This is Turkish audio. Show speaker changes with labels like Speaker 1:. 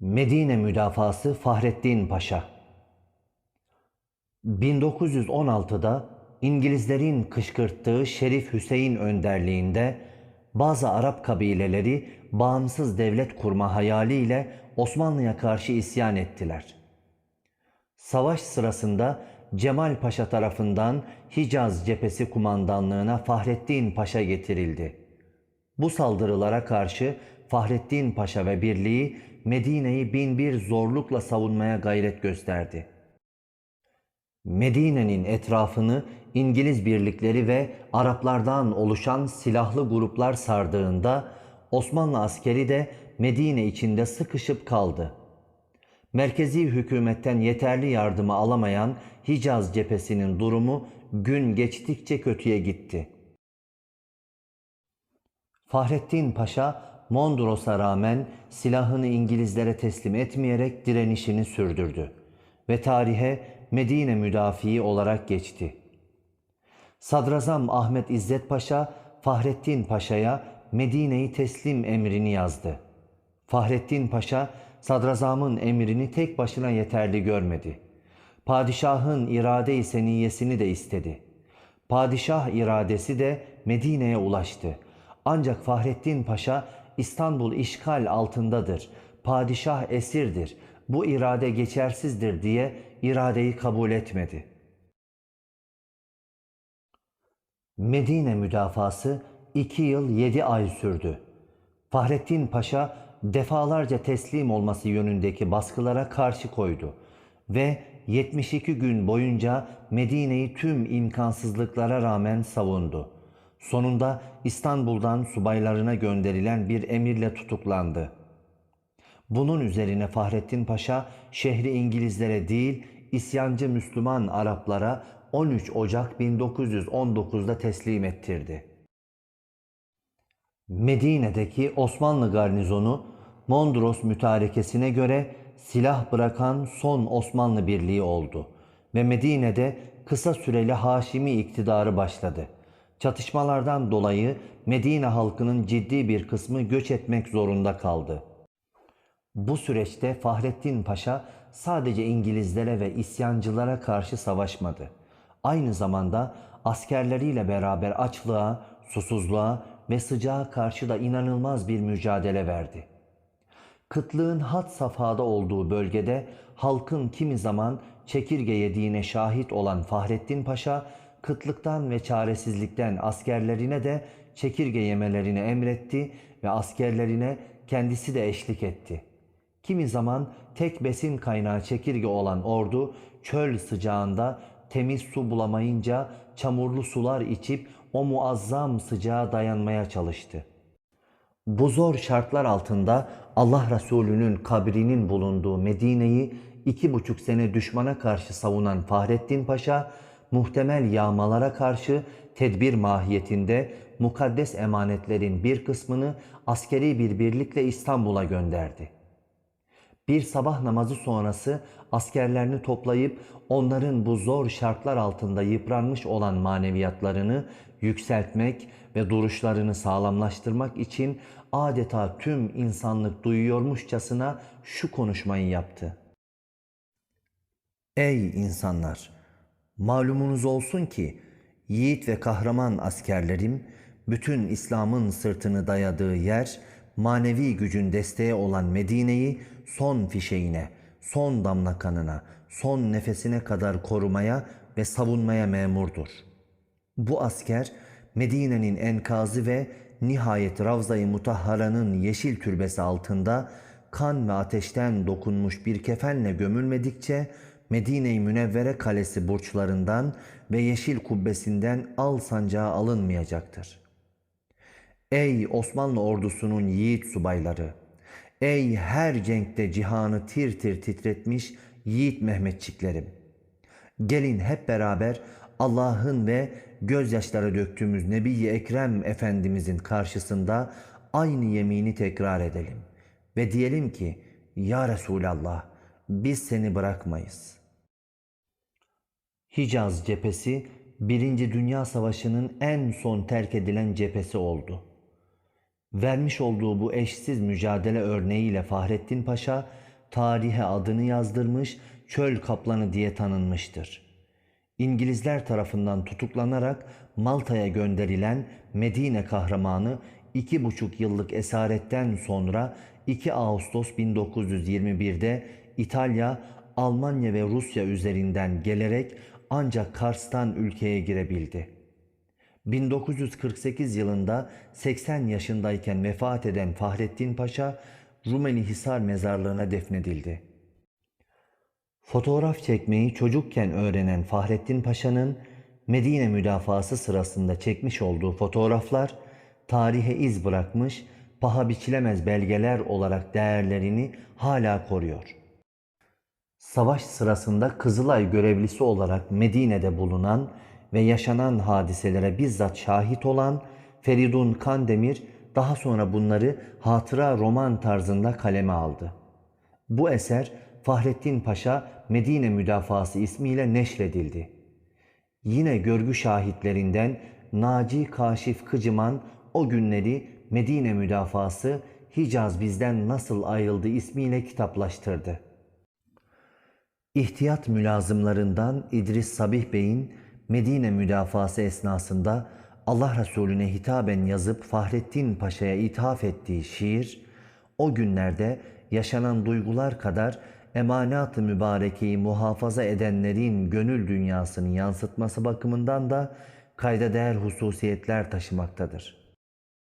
Speaker 1: Medine müdafası Fahrettin Paşa 1916'da İngilizlerin kışkırttığı Şerif Hüseyin önderliğinde bazı Arap kabileleri bağımsız devlet kurma hayaliyle Osmanlı'ya karşı isyan ettiler. Savaş sırasında Cemal Paşa tarafından Hicaz cephesi kumandanlığına Fahrettin Paşa getirildi. Bu saldırılara karşı Fahrettin Paşa ve birliği Medine'yi binbir zorlukla savunmaya gayret gösterdi. Medine'nin etrafını İngiliz birlikleri ve Araplardan oluşan silahlı gruplar sardığında Osmanlı askeri de Medine içinde sıkışıp kaldı. Merkezi hükümetten yeterli yardımı alamayan Hicaz cephesinin durumu gün geçtikçe kötüye gitti. Fahrettin Paşa Mondros'a rağmen silahını İngilizlere teslim etmeyerek direnişini sürdürdü ve tarihe Medine müdafii olarak geçti. Sadrazam Ahmet İzzet Paşa Fahrettin Paşa'ya Medine'yi teslim emrini yazdı. Fahrettin Paşa sadrazamın emrini tek başına yeterli görmedi. Padişahın irade-i seniyesini de istedi. Padişah iradesi de Medine'ye ulaştı. Ancak Fahrettin Paşa İstanbul işgal altındadır. Padişah esirdir. Bu irade geçersizdir diye iradeyi kabul etmedi. Medine müdafası iki yıl yedi ay sürdü. Fahrettin Paşa defalarca teslim olması yönündeki baskılara karşı koydu ve 72 gün boyunca Medine'yi tüm imkansızlıklara rağmen savundu. Sonunda İstanbul'dan subaylarına gönderilen bir emirle tutuklandı. Bunun üzerine Fahrettin Paşa şehri İngilizlere değil isyancı Müslüman Araplara 13 Ocak 1919'da teslim ettirdi. Medine'deki Osmanlı garnizonu Mondros mütarekesine göre silah bırakan son Osmanlı birliği oldu ve Medine'de kısa süreli Haşimi iktidarı başladı. Çatışmalardan dolayı Medine halkının ciddi bir kısmı göç etmek zorunda kaldı. Bu süreçte Fahrettin Paşa sadece İngilizlere ve isyancılara karşı savaşmadı. Aynı zamanda askerleriyle beraber açlığa, susuzluğa ve sıcağa karşı da inanılmaz bir mücadele verdi. Kıtlığın hat safhada olduğu bölgede halkın kimi zaman çekirge yediğine şahit olan Fahrettin Paşa, kıtlıktan ve çaresizlikten askerlerine de çekirge yemelerini emretti ve askerlerine kendisi de eşlik etti. Kimi zaman tek besin kaynağı çekirge olan ordu çöl sıcağında temiz su bulamayınca çamurlu sular içip o muazzam sıcağa dayanmaya çalıştı. Bu zor şartlar altında Allah Resulü'nün kabrinin bulunduğu Medine'yi iki buçuk sene düşmana karşı savunan Fahrettin Paşa, muhtemel yağmalara karşı tedbir mahiyetinde mukaddes emanetlerin bir kısmını askeri bir birlikle İstanbul'a gönderdi. Bir sabah namazı sonrası askerlerini toplayıp onların bu zor şartlar altında yıpranmış olan maneviyatlarını yükseltmek ve duruşlarını sağlamlaştırmak için adeta tüm insanlık duyuyormuşçasına şu konuşmayı yaptı. Ey insanlar! Malumunuz olsun ki yiğit ve kahraman askerlerim bütün İslam'ın sırtını dayadığı yer manevi gücün desteği olan Medine'yi son fişeğine, son damla kanına, son nefesine kadar korumaya ve savunmaya memurdur. Bu asker Medine'nin enkazı ve nihayet Ravza-i Mutahhara'nın yeşil türbesi altında kan ve ateşten dokunmuş bir kefenle gömülmedikçe Medine-i Münevvere kalesi burçlarından ve yeşil kubbesinden al sancağı alınmayacaktır. Ey Osmanlı ordusunun yiğit subayları! Ey her cenkte cihanı tir tir titretmiş yiğit Mehmetçiklerim! Gelin hep beraber Allah'ın ve gözyaşları döktüğümüz Nebi-i Ekrem Efendimizin karşısında aynı yemini tekrar edelim. Ve diyelim ki, Ya Resulallah, biz seni bırakmayız. Hicaz cephesi, Birinci Dünya Savaşı'nın en son terk edilen cephesi oldu. Vermiş olduğu bu eşsiz mücadele örneğiyle Fahrettin Paşa, tarihe adını yazdırmış çöl kaplanı diye tanınmıştır. İngilizler tarafından tutuklanarak Malta'ya gönderilen Medine kahramanı iki buçuk yıllık esaretten sonra 2 Ağustos 1921'de İtalya, Almanya ve Rusya üzerinden gelerek ancak Kars'tan ülkeye girebildi. 1948 yılında 80 yaşındayken vefat eden Fahrettin Paşa Rumeli Hisar mezarlığına defnedildi. Fotoğraf çekmeyi çocukken öğrenen Fahrettin Paşa'nın Medine müdafası sırasında çekmiş olduğu fotoğraflar tarihe iz bırakmış, paha biçilemez belgeler olarak değerlerini hala koruyor. Savaş sırasında Kızılay görevlisi olarak Medine'de bulunan ve yaşanan hadiselere bizzat şahit olan Feridun Kandemir daha sonra bunları hatıra roman tarzında kaleme aldı. Bu eser Fahrettin Paşa Medine Müdafası ismiyle neşredildi. Yine görgü şahitlerinden Naci Kaşif Kıcıman o günleri Medine Müdafası Hicaz bizden nasıl ayrıldı ismiyle kitaplaştırdı. İhtiyat mülazımlarından İdris Sabih Bey'in Medine müdafası esnasında Allah Resulüne hitaben yazıp Fahrettin Paşa'ya ithaf ettiği şiir, o günlerde yaşanan duygular kadar emanat-ı mübarekeyi muhafaza edenlerin gönül dünyasını yansıtması bakımından da kayda değer hususiyetler taşımaktadır.